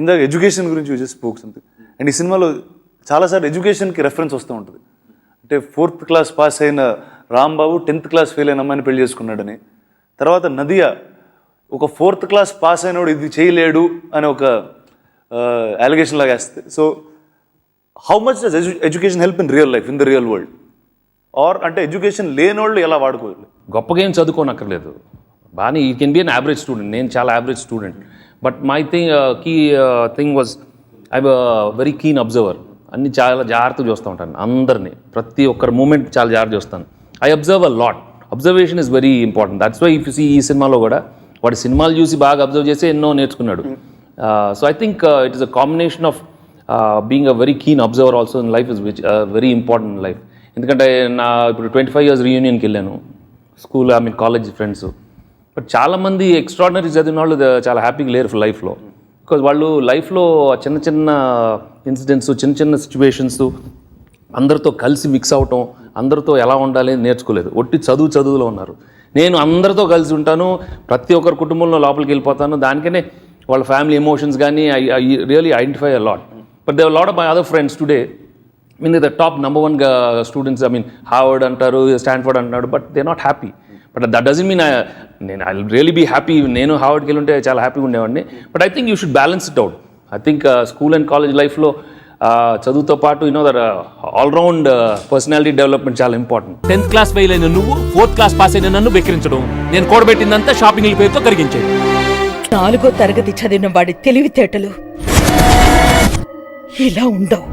ఇందాక ఎడ్యుకేషన్ గురించి uses spoke something and ఈ సినిమాలో చాలాసార్లు ఎడ్యుకేషన్కి రెఫరెన్స్ వస్తూ ఉంటుంది. అంటే ఫోర్త్ క్లాస్ పాస్ అయిన రాంబాబు టెన్త్ క్లాస్ ఫెయిల్ అయిన అమ్మాయిని పెళ్ళి చేసుకున్నాడని. తర్వాత నదియా ఒక ఫోర్త్ క్లాస్ పాస్ అయినోడు ఇది చేయలేడు అని ఒక అలిగేషన్ లాగా వేస్తే so how much does education help in real life in the real world or అంటే ఎడ్యుకేషన్ లేనోళ్ళు ఎలా వాడుకోవాలి? గొప్పగా ఏం చదువుకోనక్కర్లేదు. బాగానే ఈ can be an average student నేను చాలా average student but my thing key thing was I very keen observer అన్ని చాలా జాగ్రత్తగా చూస్తూ ఉంటాను అందరినీ. ప్రతి ఒక్కరి మూమెంట్ చాలా జాగ్రత్త చూస్తాను. I observe a lot observation is very important that's why if see ఈ సినిమాలో కూడా వాడి సినిమాలు చూసి బాగా అబ్జర్వ్ చేసి ఎన్నో నేర్చుకున్నాడు. So I think it is a combination of being a very keen observer also in life is which very important in life ఎందుకంటే నా ఇప్పుడు ట్వంటీ ఫైవ్ ఇయర్స్ రీయూనియన్కి వెళ్ళాను. School I mean college friends but చాలామంది extraordinary చదివిన వాళ్ళు చాలా హ్యాపీగా లేరు లైఫ్లో బికాజ్ వాళ్ళు లైఫ్లో చిన్న చిన్న ఇన్సిడెంట్స్ చిన్న చిన్న సిచ్యువేషన్స్ అందరితో కలిసి మిక్స్ అవటం అందరితో ఎలా ఉండాలి నేర్చుకోలేదు. ఒట్టి చదువు చదువులో ఉన్నారు. నేను అందరితో కలిసి ఉంటాను ప్రతి ఒక్కరి కుటుంబంలో లోపలికి వెళ్ళిపోతాను దానికనే వాళ్ళ ఫ్యామిలీ ఎమోషన్స్ కానీ I I really identify a lot but they lot of my other friends today mean the top number one students I mean Harvard అంటారు స్టాన్ఫర్డ్ అంటున్నాడు but they not happy but that doesn't mean నేను I really be happy నేను హార్వర్డ్కి వెళ్ళి ఉంటే చాలా హ్యాపీగా ఉండేవాడిని. But I think you should balance it out I think school and college లైఫ్లో చదువుతో పాటు you know that all round personality development చాలా ఇంపార్టెంట్ టెన్త్ క్లాస్ ఫెయిల్ అయిన నువ్వు ఫోర్త్ క్లాస్ పాస్ అయిన నన్ను బెక్కిరించడం. నేను కూడబెట్టిందంతా షాపింగ్ పేరుతో కరిగించేది. నాలుగో తరగతి చదివిన వాడి తెలివితేటలు ఇలా ఉండవు.